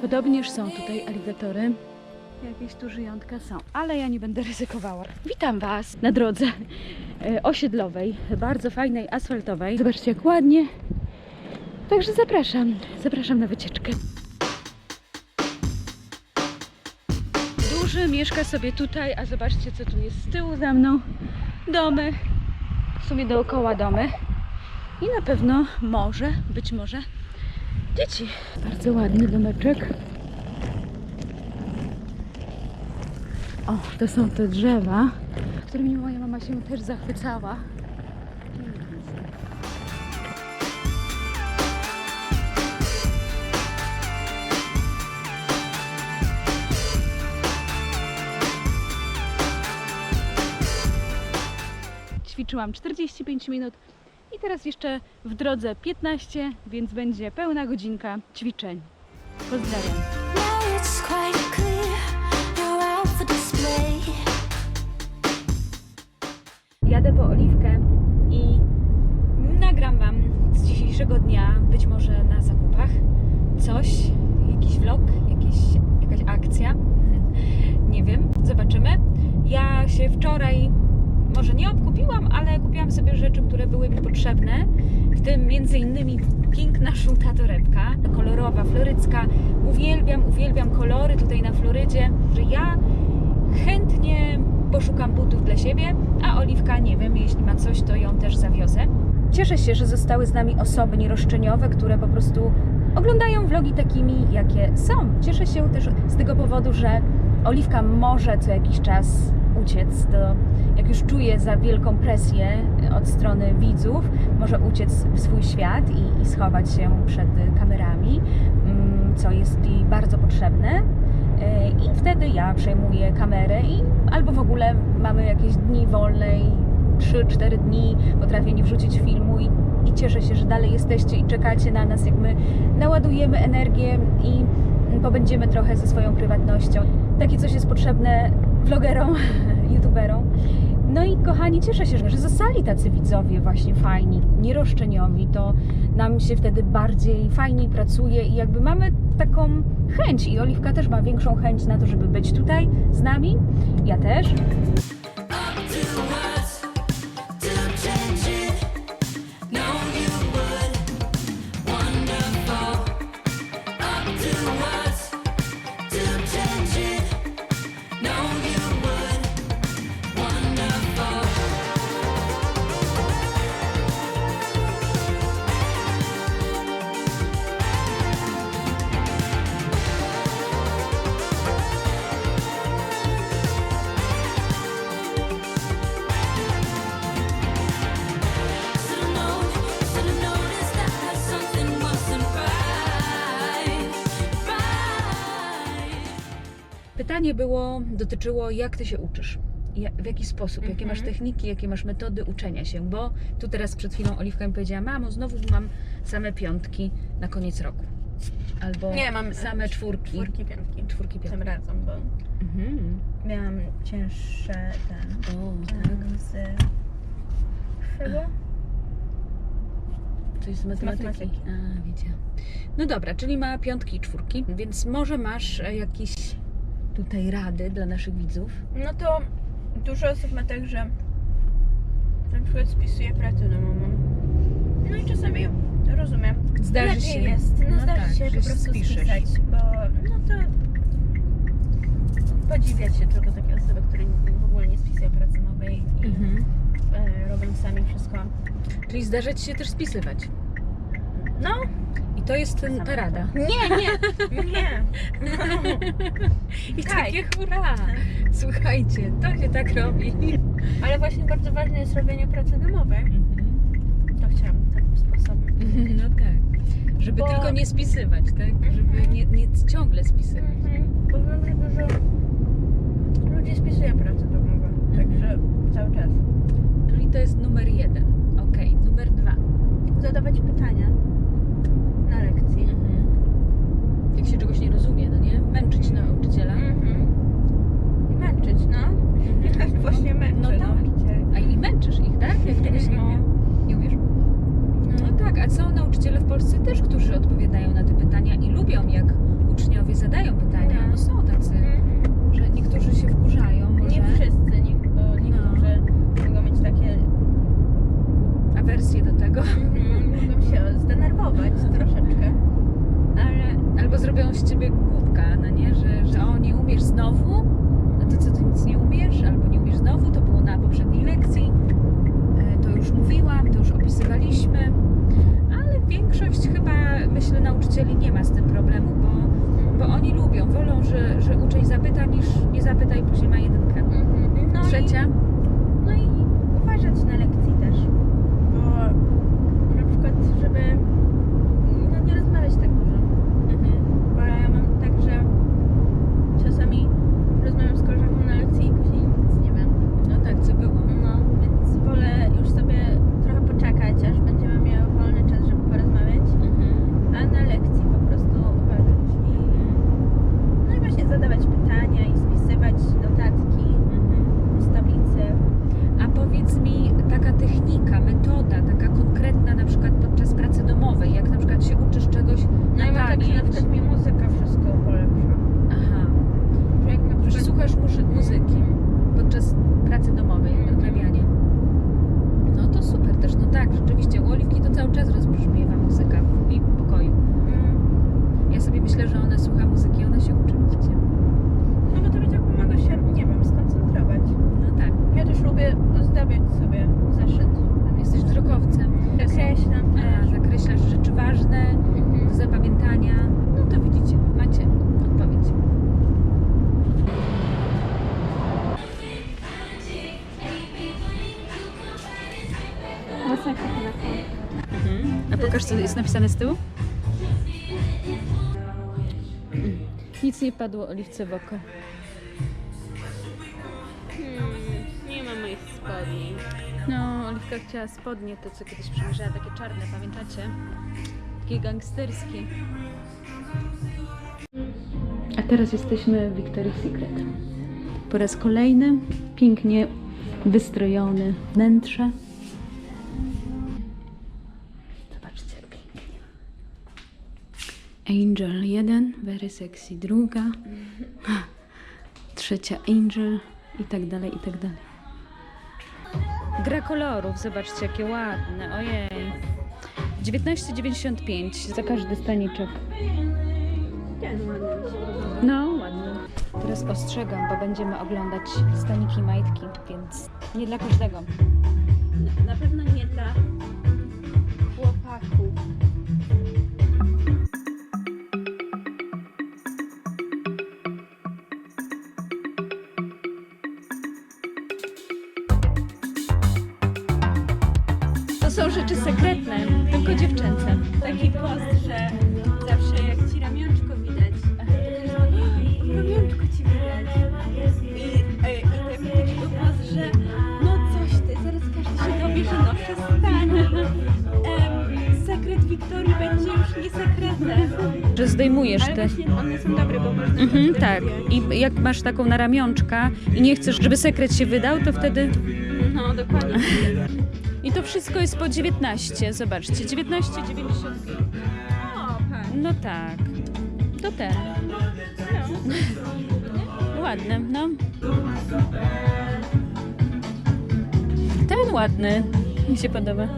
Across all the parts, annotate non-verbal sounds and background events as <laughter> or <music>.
Podobnież są tutaj aligatory. Jakieś tu żyjątka są, ale ja nie będę ryzykowała. Witam Was na drodze e, osiedlowej, bardzo fajnej, asfaltowej. Zobaczcie jak ładnie. Także zapraszam, zapraszam na wycieczkę. Duży mieszka sobie tutaj, a zobaczcie co tu jest z tyłu za mną. Domy, w sumie dookoła domy. I na pewno może, być może dzieci. Bardzo ładny domeczek. O, to są te drzewa, którymi moja mama się też zachwycała. Ćwiczyłam 45 minut teraz jeszcze w drodze 15, więc będzie pełna godzinka ćwiczeń. Pozdrawiam. Jadę po oliwkę i nagram Wam z dzisiejszego dnia, być może na zakupach, coś, jakiś vlog, jakiś, jakaś akcja. <laughs> Nie wiem, zobaczymy. Ja się wczoraj może nie obkupiłam, ale kupiłam sobie rzeczy, które były mi potrzebne, w tym między innymi piękna żółta torebka, kolorowa, florycka. Uwielbiam, uwielbiam kolory tutaj na Florydzie, że ja chętnie poszukam butów dla siebie, a Oliwka, nie wiem, jeśli ma coś, to ją też zawiozę. Cieszę się, że zostały z nami osoby nieroszczeniowe, które po prostu oglądają vlogi takimi, jakie są. Cieszę się też z tego powodu, że Oliwka może co jakiś czas uciec, do, jak już czuje za wielką presję od strony widzów, może uciec w swój świat i, i schować się przed kamerami, mm, co jest jej bardzo potrzebne. E, I wtedy ja przejmuję kamerę i albo w ogóle mamy jakieś dni wolne i 3-4 dni potrafię nie wrzucić filmu i, i cieszę się, że dalej jesteście i czekacie na nas, jak my naładujemy energię i pobędziemy trochę ze swoją prywatnością. Takie coś jest potrzebne vlogerom, <laughs> youtuberom. No i kochani, cieszę się, że zostali tacy widzowie właśnie fajni, nieroszczeniowi, to nam się wtedy bardziej fajniej pracuje i jakby mamy taką chęć i Oliwka też ma większą chęć na to, żeby być tutaj z nami. Ja też. Pytanie było, dotyczyło jak ty się uczysz. W jaki sposób, jakie Mhm. masz techniki, jakie masz metody uczenia się, bo tu teraz przed chwilą Oliwka mi powiedziała, mamo, znowu mam same piątki na koniec roku. Albo Nie, mam same czwórki. Czwórki, piątki. Czwórki, piątki. Tym razem, bo Mhm. miałam cięższe ten. O, tak. em, Z czego? Coś z matematyki. matematyki. A, wiecie. No dobra, czyli ma piątki i czwórki, więc może masz e, jakieś tutaj rady dla naszych widzów? No to dużo osób ma tak, że na przykład spisuje pracę domową. No i czasami rozumiem. Zdarzy Lepiej się. jest, no, No zdarzy tak, się że po prostu spiszesz. spisać, bo no to podziwiać się tylko takie osoby, które w ogóle nie spisują pracy domowej i Mhm. e, robią sami wszystko. Czyli zdarza ci się też spisywać. No, I to jest ten, ta rada. nie, nie, nie. <laughs> I Tak. takie hurra! Słuchajcie, to się tak robi. Ale właśnie bardzo ważne jest robienie pracy domowej. Mhm. To chciałam tym sposobem. No tak. Żeby Bo- tylko nie spisywać, tak? Żeby Mhm. nie, nie ciągle spisywać. Mhm. Bo wiem, że dużo ludzi spisuje pracę domową. Także cały czas. Czyli to jest numer jeden. Okej, numer dwa. Zadawać pytania na lekcji. Mhm. Jak się czegoś nie rozumie, no nie? Męczyć nauczyciela. Mhm. Męczyć, no. <laughs> Właśnie męczę No tak. nauczycieli. A i męczysz ich, tak? Jak czegoś nie, No. umie, nie umiesz? No tak, a są nauczyciele w Polsce też, którzy odpowiadają na te pytania i lubią, jak uczniowie zadają pytania. Mhm. No są tacy, że niektórzy się wkurzają, może Nie wszyscy, nie, bo niektórzy mogą mieć takie... awersję do tego. Zdenerwować troszeczkę. Ale Albo zrobią z ciebie głupka, no nie? Że, że o, nie umiesz znowu? No to co, ty nic nie umiesz? Albo nie umiesz znowu? To było na poprzedniej lekcji. E, To już mówiłam, to już opisywaliśmy. Ale większość chyba, myślę, nauczycieli nie ma z tym problemu, bo, bo oni lubią, wolą, że, że uczeń zapyta, niż nie zapyta i później ma jedynkę. Mhm. no Trzecia? I, no i uważać na lekcji też. Bo na przykład, żeby no, nie rozmawiać tak dużo. Mhm. Bo ja mam tak, że czasami rozmawiam z koleżanką na lekcji i później nic nie wiem. No tak, co było. No, więc wolę już sobie trochę poczekać, aż będziemy miały wolny czas, żeby porozmawiać, Mhm. a na lekcji po prostu uważać i no i właśnie zadawać pytania i spisywać notatki Mhm. z tablicy. A powiedz mi, taka technika, metoda, taka konkretna na przykład podczas pracy domowej, jak na przykład się uczysz czegoś No na i mam tak, że na pamięć. przykład mi muzyka wszystko polepsza. Aha, Że jak na że przykład... słuchasz muzy- muzyki podczas pracy domowej, Mhm. odrabiania. No to super też, no tak, rzeczywiście u Oliwki to cały czas rozbrzmiewa muzyka w jej pokoju. Mm, Ja sobie myślę, że ona słucha muzyki, ona się uczy, widzicie? No bo to mi tak pomaga się, nie wiem, skoncentrować. No tak, Ja też lubię ozdabiać sobie zeszyt. Tam jesteś wzrokowcem. Nakreślam A, też. zakreślasz rzeczy ważne, Mhm. do zapamiętania. No to widzicie, macie odpowiedź. Masakra na A pokaż, co jest napisane z tyłu. <clears throat> Nic nie padło Oliwce w oko. Hmm, nie ma moich spodni. No, Oliwka chciała spodnie, to co kiedyś przymierzała, takie czarne, pamiętacie? Takie gangsterskie. A teraz jesteśmy w Victoria's Secret. Po raz kolejny pięknie wystrojone wnętrze. Zobaczcie, jak pięknie. Angel 1, very sexy druga, <laughs> trzecia Angel i tak dalej, i tak dalej. Gra kolorów, zobaczcie jakie ładne, ojej. 19,95 za każdy staniczek. No, ładny. Teraz ostrzegam, bo będziemy oglądać staniki majtki, więc nie dla każdego. Na pewno nie dla są rzeczy sekretne, tylko dziewczęce. Taki post, że zawsze jak ci ramionczko widać, to każdy mówi, ramionczko ci widać. I, e, i był post, że no coś ty, zaraz każdy się dowie, że no przestań. Em, sekret Wiktorii będzie już nie sekretem. Że zdejmujesz Ale te... właśnie one są dobre, bo można Mhm, tak. I jak masz taką na ramionczka i nie chcesz, żeby sekret się wydał, to wtedy... No, dokładnie. I to wszystko jest po 19, zobaczcie, 19,95. O, tak. No tak. To ten. Ładny, no. Ten ładny. Mi się podoba.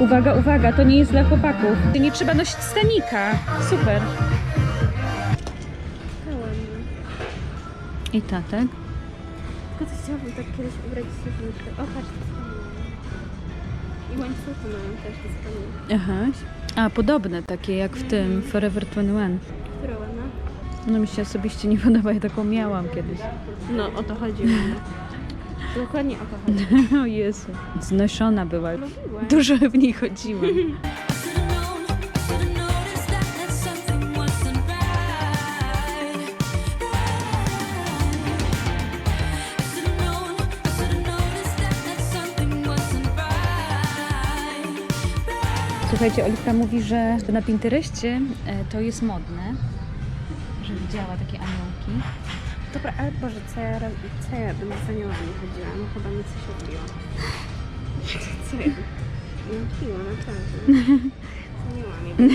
Uwaga, uwaga, to nie jest dla chłopaków. Nie trzeba nosić stanika. Super. Ładne. I tatek. Tylko to chciałabym tak kiedyś ubrać służniczkę. O, patrz. I łańcuchy mają też wspomnienia. Aha. A, podobne takie jak w tym Forever 21. Która ładna? No mi się osobiście nie <laughs> podoba, ja taką miałam kiedyś. No, o to chodzi. Dokładnie o to chodzi. <laughs> O Jezu. Znoszona była. Dużo w niej chodziłam. <laughs> Słuchajcie, Oliwka mówi, że na Pinterestie e, to jest modne, że widziała takie aniołki. Dobra, ale Boże, co ja, co ja bym nią nie chodziła? No chyba mi coś odbiło. Co ja? Nie odbiło, naprawdę. Co nie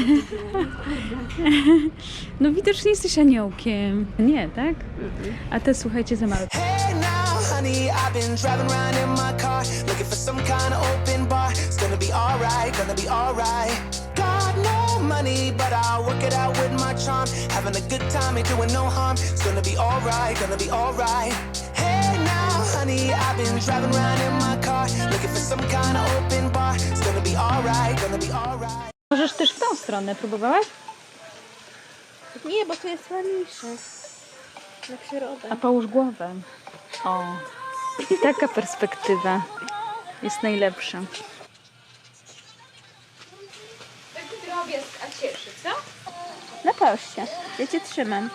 No widocznie jesteś aniołkiem. Nie, tak? A te słuchajcie za małe. Hey now, honey, I've been driving around in my car, looking for some kind of open bar. It's gonna be alright, gonna be alright. Got no money, but I'll work it out with my charm. Having a good time, ain't doing no harm. It's gonna be alright, gonna be alright. Hey now, honey, I've been driving around in my car, looking for some kind of open bar. It's gonna be alright, gonna be alright. Możesz też w tą stronę, próbowałaś? Nie, bo to jest ładniejsze. Na przyrodę. A połóż głowę. O, taka perspektywa jest najlepsza. Drobiazg, a cieszy, co? Na poście. Ja cię trzymam.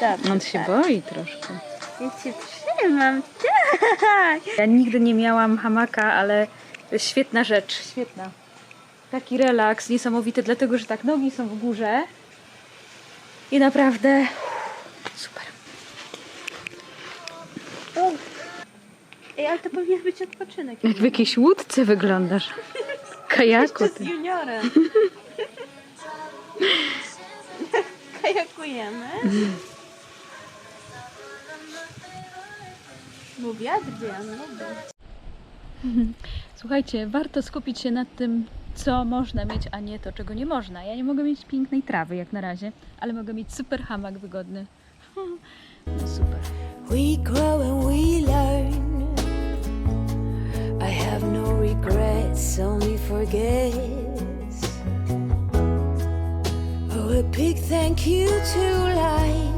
Dobrze. On się tak. boi troszkę. Ja cię trzymam. Tak. Ja nigdy nie miałam hamaka, ale świetna rzecz, świetna. Taki relaks, niesamowity, dlatego że tak nogi są w górze i naprawdę super. Ej, ale to powinien być odpoczynek. Jak w jakiejś łódce wyglądasz. Kajaku. Jeszcze z Ty. juniorem. <laughs> Kajakujemy. Bo wiatr wie, no. Słuchajcie, warto skupić się nad tym, co można mieć, a nie to, czego nie można. Ja nie mogę mieć pięknej trawy jak na razie, ale mogę mieć super hamak wygodny. <laughs> No super. We grow and we learn. Have no regrets, only forgets. Oh, a big thank you to life